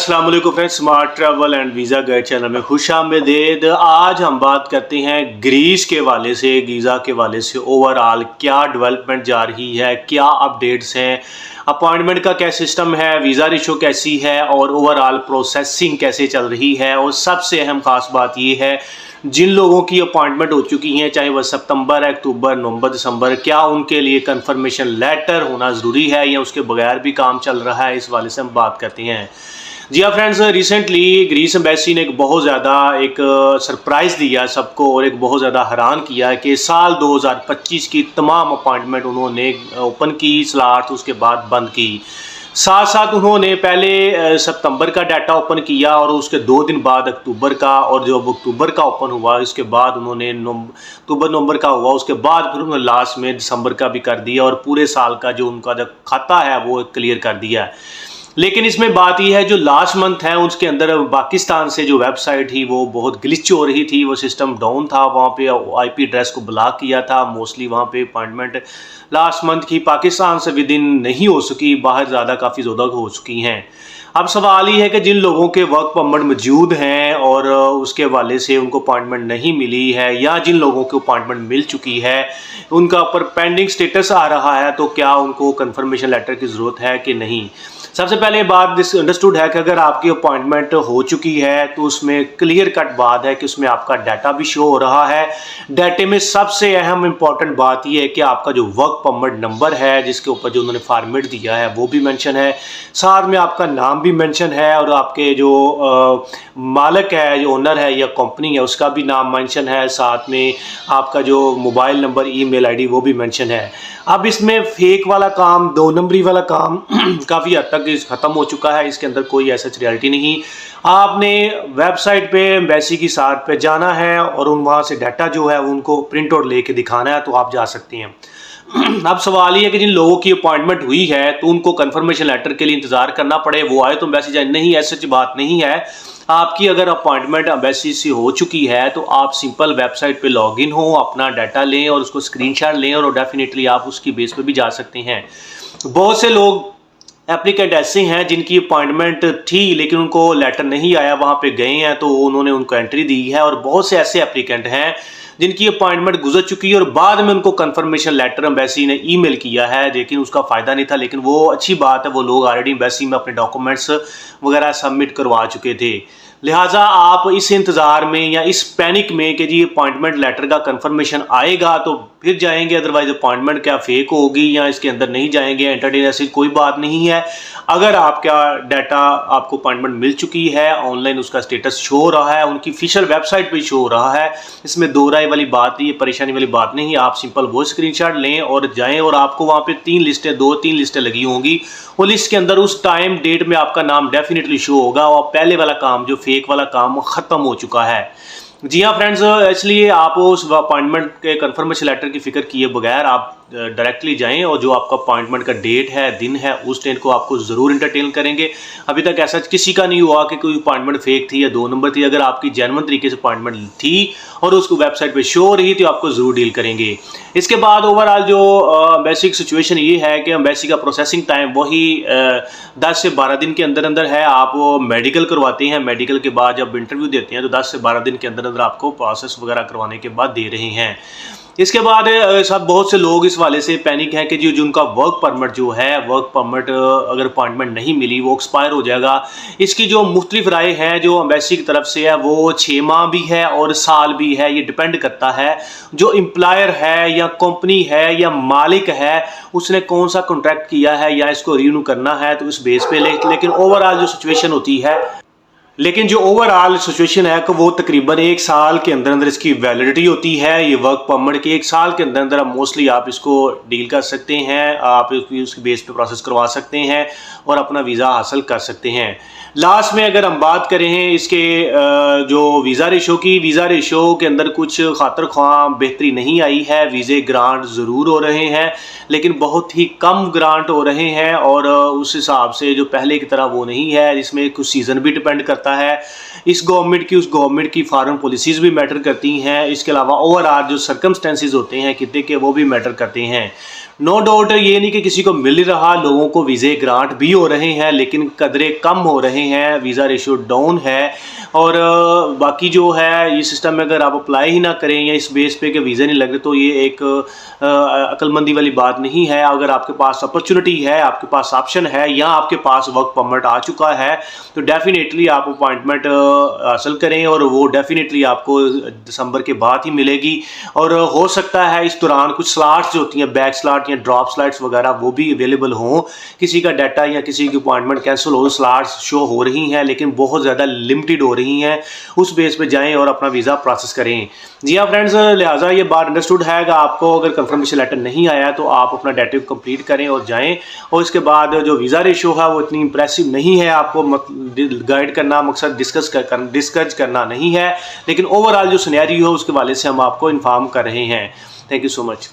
السلام علیکم friend smart travel and visa guide channel میں خوش آمدید. آج ہم بات کرتے ہیں گریس کے والے سے گیزا کے والے سے. اوورال کیا ڈیولپمنٹ جا رہی ہے؟ کیا اپڈیٹس ہیں؟ اپوائنٹمنٹ کا کیا سسٹم ہے؟ ویزا ریشو کیسی ہے؟ اور اوورال پروسیسنگ کیسے چل رہی ہے؟ اور سب سے اہم خاص بات یہ ہے، جن لوگوں کی اپوائنٹمنٹ ہو چکی ہیں، چاہے وہ ستمبر، اکتوبر، نومبر، دسمبر، کیا ان کے لیے کنفرمیشن لیٹر ہونا ضروری ہے یا اس کے بغیر بھی کام چل رہا ہے؟ اس والے سے ہم بات کرتے ہیں۔ جی ہاں فرینڈز ریسنٹلی گریس امبیسی نے ایک بہت زیادہ ایک سرپرائز دیا سب کو اور ایک بہت زیادہ حیران کیا کہ سال دو ہزار پچیس کی تمام اپوائنٹمنٹ انہوں نے اوپن کی سلاٹ اس کے بعد بند کی۔ ساتھ ساتھ انہوں نے پہلے ستمبر کا ڈیٹا اوپن کیا اور اس کے دو دن بعد اکتوبر کا اور جو اکتوبر کا اوپن ہوا، اس کے بعد انہوں نے اکتوبر، نومبر کا ہوا، اس کے بعد پھر انہوں نے لاسٹ میں دسمبر کا بھی کر دیا اور پورے سال کا جو ان کا جو کھاتا ہے وہ کلیئر کر دیا۔ ہے لیکن اس میں بات یہ ہے جو لاسٹ منتھ ہے، اس کے اندر پاکستان سے جو ویب سائٹ تھی، وہ بہت گلچ ہو رہی تھی، وہ سسٹم ڈاؤن تھا، وہاں پہ آئی پی ایڈریس کو بلاک کیا تھا موسٹلی وہاں پہ اپوائنٹمنٹ لاسٹ منتھ کی پاکستان سے ود ان نہیں ہو سکی، باہر زیادہ کافی زیادہ ہو چکی ہیں۔ اب سوال یہ ہے کہ جن لوگوں کے ورک پرمٹ موجود ہیں اور اس کے والے سے ان کو اپوائنٹمنٹ نہیں ملی ہے یا جن لوگوں کو اپوائنٹمنٹ مل چکی ہے، ان کا اوپر پینڈنگ سٹیٹس آ رہا ہے، تو کیا ان کو کنفرمیشن لیٹر کی ضرورت ہے کہ نہیں؟ سب سے پہلے بات دس انڈرسٹوڈ ہے کہ اگر آپ کی اپوائنٹمنٹ ہو چکی ہے تو اس میں کلیئر کٹ بات ہے کہ اس میں آپ کا ڈیٹا بھی شو ہو رہا ہے۔ ڈیٹے میں سب سے اہم امپورٹنٹ بات یہ ہے کہ آپ کا جو ورک پرمٹ نمبر ہے، جس کے اوپر جو انہوں نے فارمیٹ دیا ہے، وہ بھی مینشن ہے۔ ساتھ میں آپ کا نام بھی مینشن ہے اور آپ کے جو مالک ہے، جو اونر ہے یا کمپنی ہے، اس کا بھی نام مینشن ہے۔ ساتھ میں آپ کا جو mobile number email I D وہ بھی مینشن ہے۔ اب اس میں فیک والا کام، دو نمبری والا کام کافی حد تک اس ختم ہو چکا ہے، اس کے اندر کوئی ایسا ریالٹی نہیں۔ آپ نے ویب سائٹ پہ ایمبیسی کی ساتھ پہ جانا ہے اور ان وہاں سے ڈیٹا جو ہے، ان کو پرنٹ آؤٹ لے کے دکھانا ہے، تو آپ جا سکتے ہیں۔ اب سوال یہ ہے کہ جن لوگوں کی اپوائنٹمنٹ ہوئی ہے، تو ان کو کنفرمیشن لیٹر کے لیے انتظار کرنا پڑے۔ وہ آئے تو امبیسی جائے۔ نہیں، ایسا بات نہیں ہے۔ آپ کی اگر اپوائنٹمنٹ امبیسی سے ہو چکی ہے، تو آپ سمپل ویب سائٹ پہ لاگ ان ہوں، اپنا ڈیٹا لیں اور اس کو اسکرین شاٹ لیں اور ڈیفینیٹلی آپ اس کی بیس پہ بھی جا سکتے ہیں۔ بہت سے لوگ اپلیکینٹ ایسے ہیں جن کی اپوائنٹمنٹ تھی لیکن ان کو لیٹر نہیں آیا وہاں پہ گئے ہیں تو انہوں نے ان کو انٹری دی ہے اور بہت سے ایسے اپلیکینٹ ہیں جن کی اپوائنٹمنٹ گزر چکی ہے اور بعد میں ان کو کنفرمیشن لیٹر امبیسی نے ای میل کیا ہے لیکن اس کا فائدہ نہیں تھا لیکن وہ اچھی بات ہے وہ لوگ آلریڈی امبیسی میں اپنے ڈاکومنٹس وغیرہ سبمٹ کروا چکے تھے لہٰذا آپ اس انتظار میں یا اس پینک میں کہ جی اپوائنٹمنٹ لیٹر کا کنفرمیشن آئے گا تو پھر جائیں گے ادروائز اپوائنٹمنٹ کیا فیک ہوگی یا اس کے اندر نہیں جائیں گے انٹرٹین ایسی کوئی بات نہیں ہے۔ اگر آپ کا ڈیٹا آپ کو اپوائنٹمنٹ مل چکی ہے آن لائن اس کا اسٹیٹس شو ہو رہا ہے، ان کی فیشل ویب سائٹ پہ شو ہو رہا ہے، اس میں دو رائے والی بات یہ پریشانی والی بات نہیں، آپ سمپل وہ اسکرین شاٹ لیں اور جائیں اور آپ کو وہاں پہ تین لسٹیں، دو تین لسٹیں لگی ہوں گی۔ وہ لسٹ کے اندر اس ٹائم ڈیٹ میں آپ کا نام ڈیفینیٹلی شو ہوگا اور پہلے والا کام جو فیک والا کام ختم ہو چکا ہے۔ جی ہاں فرینڈز اس لیے آپ اس اپوائنٹمنٹ کے کنفرمیشن لیٹر کی فکر کیے بغیر آپ ڈائریکٹلی جائیں اور جو آپ کا اپوائنٹمنٹ کا ڈیٹ ہے، دن ہے، اس ڈیٹ کو آپ کو ضرور انٹرٹین کریں گے۔ ابھی تک ایسا کسی کا نہیں ہوا کہ کوئی اپوائنٹمنٹ فیک تھی یا دو نمبر تھی۔ اگر آپ کی جینون طریقے سے اپوائنٹمنٹ تھی اور اس کو ویب سائٹ پہ شو ہو رہی تھی، آپ کو ضرور ڈیل کریں گے۔ اس کے بعد اوور آل جو بیسک سچویشن یہ ہے کہ بیسک کا پروسیسنگ ٹائم وہی دس سے بارہ دن کے اندر اندر ہے۔ آپ میڈیکل کرواتے ہیں۔ میڈیکل کے بعد جب انٹرویو دیتے ہیں تو دس سے بارہ دن کے اندر اندر آپ کو پروسیس وغیرہ کروانے کے بعد دے رہے ہیں۔ اس کے بعد سب بہت سے لوگ اس والے سے پینک ہیں کہ جی جو جن کا ورک پرمٹ جو ہے ورک پرمٹ اگر اپوائنٹمنٹ نہیں ملی، وہ ایکسپائر ہو جائے گا۔ اس کی جو مختلف رائے ہیں، جو امبیسی کی طرف سے ہے وہ چھ ماہ بھی ہے اور سال بھی ہے، یہ ڈپینڈ کرتا ہے۔ جو امپلائر ہے یا کمپنی ہے یا مالک ہے، اس نے کون سا کنٹریکٹ کیا ہے یا اس کو رینیو کرنا ہے، تو اس بیس پہ لیکن اوور آل جو سچویشن ہوتی ہے لیکن جو اوور آل سچویشن ہے کہ وہ تقریباً ایک سال کے اندر اندر اس کی ویلڈیٹی ہوتی ہے، یہ ورک پرمٹ کے ایک سال کے اندر اندر موسٹلی آپ اس کو ڈیل کر سکتے ہیں، آپ اس کی بیس پہ پروسیس کروا سکتے ہیں اور اپنا ویزا حاصل کر سکتے ہیں۔ لاسٹ میں اگر ہم بات کریں اس کے جو ویزا ریشو کی ویزا ریشو کے اندر کچھ خاطر خواہ بہتری نہیں آئی ہے۔ ویزے گرانٹ ضرور ہو رہے ہیں، لیکن بہت ہی کم گرانٹ ہو رہے ہیں اور اس حساب سے جو پہلے کی طرح وہ نہیں ہے، جس میں کچھ سیزن بھی ڈپینڈ کرتا ہے۔ اس گورنمنٹ کی، اس گورنمنٹ کی فارن پالیسیز بھی میٹر کرتی ہیں۔ اس کے علاوہ اوور آل جو سرکمسٹینسز ہوتے ہیں خطے کے وہ بھی میٹر کرتے ہیں۔ نو ڈاؤٹ یہ نہیں کہ کسی کو مل رہا لوگوں کو ویزے گرانٹ بھی ہو رہے ہیں، لیکن قدرے کم ہو رہے ہیں، ویزا ریشو ڈاؤن ہے۔ اور باقی جو ہے، یہ سسٹم میں اگر آپ اپلائی ہی نہ کریں یا اس بیس پہ کہ ویزا نہیں لگ رہے تو یہ ایک عقل مندی والی بات نہیں ہے۔ اگر آپ کے پاس اپرچونٹی ہے، آپ کے پاس آپشن ہے یا آپ کے پاس ورک پرمٹ آ چکا ہے، تو ڈیفینیٹلی آپ اپوائنٹمنٹ حاصل کریں اور وہ ڈیفینیٹلی آپ کو دسمبر کے بعد ہی ملے گی۔ اور، ہو سکتا ہے اس دوران کچھ سلاٹس جو ہوتی ہیں بیک سلاٹ یا ڈراپ سلائٹس وغیرہ وہ بھی اویلیبل ہوں۔ کسی کا ڈیٹا یا کسی کی اپوائنٹمنٹ کینسل ہو سلائٹس شو ہو رہی ہیں، لیکن بہت زیادہ لمٹیڈ ہو رہی ہیں۔ اس بیس پہ جائیں اور اپنا ویزا پروسیس کریں۔ جی ہاں فرینڈز لہٰذا یہ بات انڈرسٹوڈ ہے۔ کہ آپ کو اگر کنفرمیشن لیٹر نہیں آیا تو آپ اپنا ڈیٹا کمپلیٹ کریں اور جائیں۔ اور اس کے بعد جو ویزا ریشو ہے، وہ اتنی امپریسو نہیں ہے۔ آپ کو گائڈ کرنا، مقصد ڈسکس ڈسکس کرنا نہیں ہے۔ لیکن اوور آل جو سنیری ہو اس کے والے سے ہم آپ کو انفارم کر رہے ہیں۔ Thank you so much